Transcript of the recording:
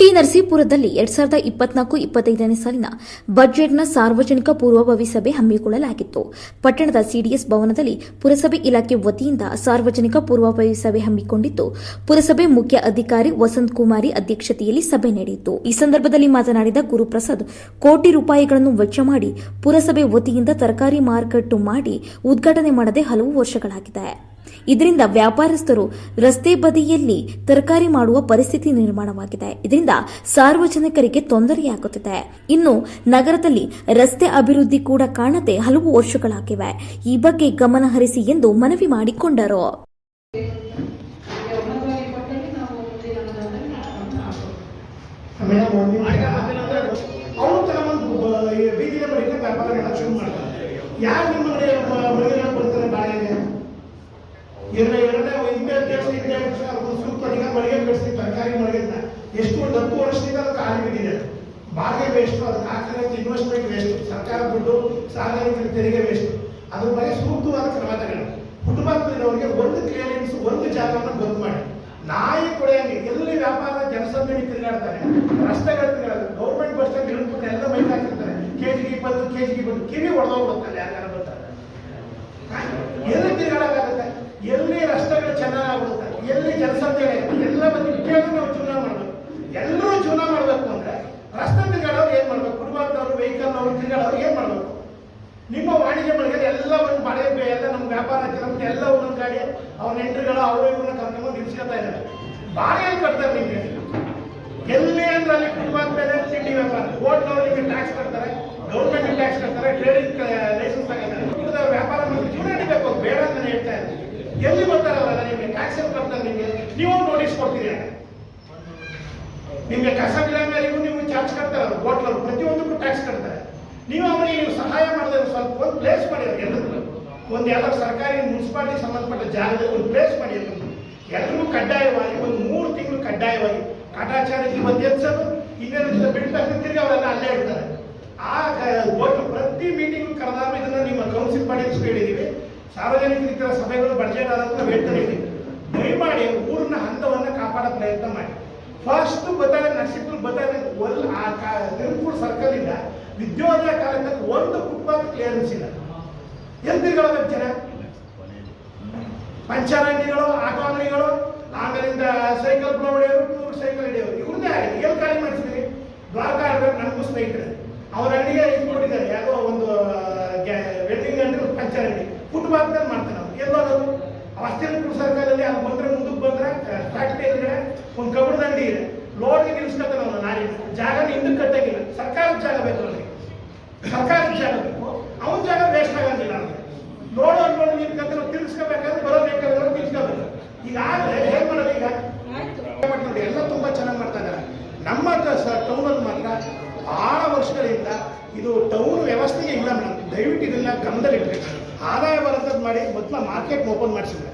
T ನರಸೀಪುರದಲ್ಲಿ ಎರಡ್ ಸಾವಿರದ ಇಪ್ಪತ್ನಾಲ್ಕು ಇಪ್ಪತ್ತೈದನೇ ಸಾಲಿನ ಬಜೆಟ್ನ ಸಾರ್ವಜನಿಕ ಪೂರ್ವಭಾವಿ ಸಭೆ ಹಮ್ಮಿಕೊಳ್ಳಲಾಗಿತ್ತು. ಪಟ್ಟಣದ ಸಿಡಿಎಸ್ ಭವನದಲ್ಲಿ ಪುರಸಭೆ ಇಲಾಖೆ ವತಿಯಿಂದ ಸಾರ್ವಜನಿಕ ಪೂರ್ವಭಾವಿ ಸಭೆ ಹಮ್ಮಿಕೊಂಡಿದ್ದು, ಪುರಸಭೆ ಮುಖ್ಯ ಅಧಿಕಾರಿ ವಸಂತ್ ಕುಮಾರಿ ಅಧ್ಯಕ್ಷತೆಯಲ್ಲಿ ಸಭೆ ನಡೆಯಿತು. ಈ ಸಂದರ್ಭದಲ್ಲಿ ಮಾತನಾಡಿದ ಗುರುಪ್ರಸಾದ್, ಕೋಟಿ ರೂಪಾಯಿಗಳನ್ನು ವೆಚ್ಚ ಮಾಡಿ ಪುರಸಭೆ ವತಿಯಿಂದ ತರಕಾರಿ ಮಾರುಕಟ್ಟು ಮಾಡಿ ಉದ್ಘಾಟನೆ ಮಾಡದೆ ಹಲವು ವರ್ಷಗಳಾಗಿದೆ. ಇದರಿಂದ ವ್ಯಾಪಾರಸ್ಥರು ರಸ್ತೆ ಬದಿಯಲ್ಲಿ ತರಕಾರಿ ಮಾಡುವ ಪರಿಸ್ಥಿತಿ ನಿರ್ಮಾಣವಾಗಿದೆ. ಇದರಿಂದ ಸಾರ್ವಜನಿಕರಿಗೆ ತೊಂದರೆಯಾಗುತ್ತಿದೆ. ಇನ್ನು ನಗರದಲ್ಲಿ ರಸ್ತೆ ಅಭಿವೃದ್ಧಿ ಕೂಡ ಕಾಣದೆ ಹಲವು ವರ್ಷಗಳಾಗಿವೆ. ಈ ಬಗ್ಗೆ ಗಮನ ಹರಿಸಿ ಎಂದು ಮನವಿ ಮಾಡಿಕೊಂಡರು. ಮೇಡಮ್ ಒಂದು ಅವನು ತಗೊಂಬಂದು ಬೀದಿಗೆ ಬರೀಕೆ ವ್ಯಾಪಾರ ಮಾಡಕ್ಕೆ ಶುರು ಮಾಡ್ತಾರೆ ಯಾರು ನಿಮ್ಮ ಮನೆ ಮಳಿಗೆ ಬರ್ತಾರೆ ಬಾಳೆಗೆ ಎರಡು ಎರಡನೇ ಹಿಂದೆ ಅಧ್ಯಕ್ಷ ಹಿಂದೆ ಅಧ್ಯಕ್ಷ ಸೂಕ್ತ ಅಧಿಕಾರ ಮಳಿಗೆ ಕಳಿಸಿ ತರಕಾರಿ ಮಳಿಗೆನ ಎಷ್ಟು ಒಂದು ಹತ್ತು ವರ್ಷದಿಂದ ಅದು ಖಾಲಿ ಬಿಟ್ಟಿದೆ ಬಾಡಿಗೆ ವೇಸ್ಟ್ ಅದಕ್ಕೆ ಹಾಕಿದ್ರೆ ಇನ್ವೆಸ್ಟ್ಮೆಂಟ್ ವೇಸ್ಟ್ ಸರ್ಕಾರ ದುಡ್ಡು ಸಾರ್ವಜನಿಕರ ತೆರಿಗೆ ವೇಸ್ಟ್ ಅದ್ರ ಬಗ್ಗೆ ಸೂಕ್ತವಾದ ಕ್ರಮ ತಗೊಳ್ಳಿ. ಫುಟ್ಪಾತ್ನವರಿಗೆ ಒಂದು ಕ್ಲಿಯರೆನ್ಸ್ ಒಂದು ಜಾಗವನ್ನು ಗೊತ್ತು ಮಾಡಿ. ನಾಯಿ ಕೊಡೆಯಂಗೆ ಎಲ್ಲಿ ವ್ಯಾಪಾರ ಜನಸಂದಣಿ ತಿರುಗಾಡ್ತಾರೆ ರಸ್ತೆಗಳು ತಿರುಗಾಡ್ತಾರೆ ಗೌರ್ಮೆಂಟ್ ಬಸ್ ಸ್ಟ್ಯಾಂಡ್ ಇಳಿದ್ಬಿಟ್ಟು ಎಲ್ಲ ಬೈಕ್ ಹಾಕಿರ್ತಾರೆ. ಕೆಜಿಗೆ ಬಂದು ಕೆಜಿಗೆ ಬಂದು ಕಿವಿ ಹೊಡೆದೋಗ್ಬಿಡುತ್ತಲ್ಲ ಯಾರು ಬರ್ತಾರೆ ಎಲ್ಲಿ ತಿರುಗಾಡಕ್ಕಾಗುತ್ತೆ ಚೆನ್ನಾಗಿ ಚೆನ್ನಾಗಾಗ್ಬಿಡುತ್ತೆ ಎಲ್ಲಿ ಜನಸಂಖ್ಯೆ ಎಲ್ಲ ಬಂದು ಕೇಳಿ ನಾವು ಜೀವನ ಮಾಡಬೇಕು. ಎಲ್ಲರೂ ಜೀವನ ಮಾಡಬೇಕು ಅಂದ್ರೆ ರಸ್ತೆ ಏನ್ ಮಾಡ್ಬೇಕು? ಕುಟುಂಬದವರು ವೆಹಿಕಲ್ ಅವರು ತಿರುಗಾಡೋರು ಏನ್ ಮಾಡ್ಬೇಕು? ನಿಮ್ಮ ವಾಣಿಜ್ಯ ಮಳಿಗೆ ಎಲ್ಲ ಒಂದು ಬಾಡಿಗೆ ಎಲ್ಲ ನಮ್ಮ ವ್ಯಾಪಾರ ನಮ್ಗೆ ಎಲ್ಲ ಒಂದೊಂದು ಗಾಡಿ ಅವ್ರ ನೆಂಟರುಗಳು ಅವರು ಇವ್ರನ್ನ ಕರ್ಕೊಂಡು ನಿಲ್ಸ್ಕೊತಾ ಇದ್ದಾರೆ. ಬಾಡಿಗೆ ಕಟ್ತಾರೆ ನಿಮಗೆ. ಎಲ್ಲಿ ಅಂದ್ರೆ ಅಲ್ಲಿ ಕುಟುಂಬ ಮೇಲೆ ತಿಂಡಿ ವ್ಯಾಪಾರ. ಹೋಟ್ಲವರಿಗೆ ಟ್ಯಾಕ್ಸ್ ಕಟ್ತಾರೆ ಗೌರ್ಮೆಂಟ್ ಟ್ಯಾಕ್ಸ್ ಕಟ್ತಾರೆ ಟ್ರೇಡಿಂಗ್ ಲೈಸೆನ್ಸ್ ತಗೋತಾರೆ ಇವ್ರದ್ದು ವ್ಯಾಪಾರ ಮಾಡಿ ಜೀವನ ನಡಿಬೇಕು ಬೇಡ ಅಂತ ನಾನು ಹೇಳ್ತಾ ಇದ್ದೀನಿ ಎಲ್ಲಿ ಬರ್ತಾರೆ ಅವರೆಲ್ಲ ನಿಮಗೆ? ಟ್ಯಾಕ್ಸ್ ಬರ್ತಾರೆ ನಿಮಗೆ? ನೀವು ನೋಟಿಸ್ ಕೊಡ್ತೀರಿ? ನಿಮಗೆ ಕಸ ಬಿಡಂಗಾರಿಗೂ ನೀವು ಚಾರ್ಜ್ ಕಟ್ತಾರೆ ಹೋಟ್ಲವ್ರು ಪ್ರತಿಯೊಂದಕ್ಕೂ ಟ್ಯಾಕ್ಸ್ ಕಟ್ತಾರೆ. ನೀವು ಅವರಿಗೆ ನೀವು ಸಹಾಯ ಮಾಡಿದ್ರೆ ಸ್ವಲ್ಪ ಒಂದು ಪ್ಲೇಸ್ ಮಾಡಿ ಅವ್ರಿಗೆ ಎಲ್ಲರಿಗೂ ಒಂದು ಎಲ್ಲ ಸರ್ಕಾರಿ ಮುನ್ಸಿಪಾಲಿಟಿ ಸಂಬಂಧಪಟ್ಟ ಜಾಗದಲ್ಲಿ ಒಂದು ಪ್ಲೇಸ್ ಮಾಡಿ ಎಲ್ಲರಿಗೂ ಎಲ್ರಿಗೂ ಕಡ್ಡಾಯವಾಗಿ, ಒಂದು ಮೂರು ತಿಂಗಳು ಕಡ್ಡಾಯವಾಗಿ. ಕಾಟಾಚಾರಕ್ಕೆ ಇವತ್ತು ಎತ್ಸೋದು ಇನ್ನೇನು ಬಿಟ್ಟು ತಕ್ಷಣ ತಿರ್ಗಿ ಅವರೆಲ್ಲ ಅಲ್ಲೇ ಇರ್ತಾರೆ. ಆ ಹೋಟ್ಲು ಪ್ರತಿ ಮೀಟಿಂಗ್ ಕರೆದಾಗ ಇದನ್ನ ನಿಮ್ಮ ಕೌನ್ಸಿಲ್ ಮಾಡಿ ಹೇಳಿದೀವಿ ಸಾರ್ವಜನಿಕರ ಸಭೆಗಳು ಬಡ್ಜೆಟ್ ಆದಂತ ಹೇಳ್ತಾ ಇದ್ದೀನಿ ದಯಮಾಡಿ ಊರಿನ ಹಂತವನ್ನ ಕಾಪಾಡೋ ಪ್ರಯತ್ನ ಮಾಡಿ. ಫಸ್ಟ್ ಗೊತ್ತಾಗ ನರಸೀಪುರ ಗೊತ್ತಾಗ ಒಲ್ ಆ ತಿರುಪೂರ್ ಸರ್ಕಲ್ ಇಂದ ವಿದ್ಯೋದಯ ಕಾಲದಿಂದ ಒಂದು ಫುಟ್ಪಾತ್ ಕ್ಲಿಯರೆನ್ಸ್ ಇಲ್ಲ. ಎಲ್ಲಿ ತಿರ್ಗಾಡಬೇಕು ಜನ ಪಂಚಾರಂಗಿಗಳು, ಆಟೋ ಆಮೇಲಿಂದ ಸೈಕಲ್ ಬ್ಲೋ ಹೊಡೆಯೋರು ಸೈಕಲ್ ಹಿಡಿಯೋರು ಇವ್ರನ್ನೇ ಆಗಿದೆ ಎಲ್ಲಿ ಖಾಲಿ ಮಾಡಿಸಿದ್ರಿ? ದ್ವಾರಕಾ ನನ್ನ ಸ್ನೇಹಿತರೆ. ಅವ್ರ ಅಂಗಡಿಗೆ ಇದು ಕೊಟ್ಟಿದ್ದಾರೆ ಯಾವುದೋ ಒಂದು ಅಂಗಡಿ ಮಾಡ್ತಾನೆ ಅವ್ರು. ಎಲ್ಲೋದು ಅಷ್ಟೇನು ಸರ್ಕಾರದಲ್ಲಿ ಅದು ಬಂದ್ರೆ ಮುಂದಕ್ಕೆ ಬಂದ್ರೆ ಫ್ಯಾಕ್ಟ್ರಿ ಎದುರುಗಡೆ ಒಂದು ಕಬ್ಬಿಣ ದಂಡಿ ಇದೆ. ಲೋಡ್ಗೆ ನಿಲ್ಸ್ಕೊತಾನೆ ಅವನು ನಾರಿ. ಜಾಗ ಹಿಂದಕ್ಕೆ ಕಟ್ಟಾಗಿಲ್ಲ ಸರ್ಕಾರದ ಜಾಗ ಬೇಕು ಅವ್ರಿಗೆ. ಸರ್ಕಾರದ ಜಾಗ ಬೇಕು. ಅವನ ಜಾಗ ವೇಸ್ಟ್ ಆಗೋದಿಲ್ಲ ಅವ್ರಿಗೆ. ಲೋಡ್ ಅನ್ಕೊಂಡು ನಿಂತ್ಕೊಂಡ್ರೆ ತಿರ್ಗಿಸ್ಕೋಬೇಕಾದ್ರೆ ಬರೋಬೇಕಾದ್ರೆ ಬೇಕಾದ್ರೆ ತಿರ್ಗಿಸ್ಕೋಬೇಕು ಈಗ ಆದ್ರೆ ಏನ್ ಮಾಡೋದು ಈಗ? ನೋಡಿ ಎಲ್ಲ ತುಂಬಾ ಚೆನ್ನಾಗಿ ಮಾಡ್ತಾ ಇದ್ದಾರೆ ನಮ್ಮ ಟೌನಲ್ಲಿ ಮಾತ್ರ ಬಹಳ ವರ್ಷಗಳಿಂದ ಇದು ಟೌನ್ ವ್ಯವಸ್ಥೆಗೆ ಇಲ್ಲ ಮೇಡಮ್. ದಯವಿಟ್ಟು ಇದನ್ನ ಕ್ರಮದಲ್ಲಿ ಇಡಬೇಕು ಆದಾಯ ಬರೋದ್ ಮಾಡಿ ಮೊದಲ ಮಾರ್ಕೆಟ್ ಓಪನ್ ಮಾಡಿಸಿದ್ರೆ.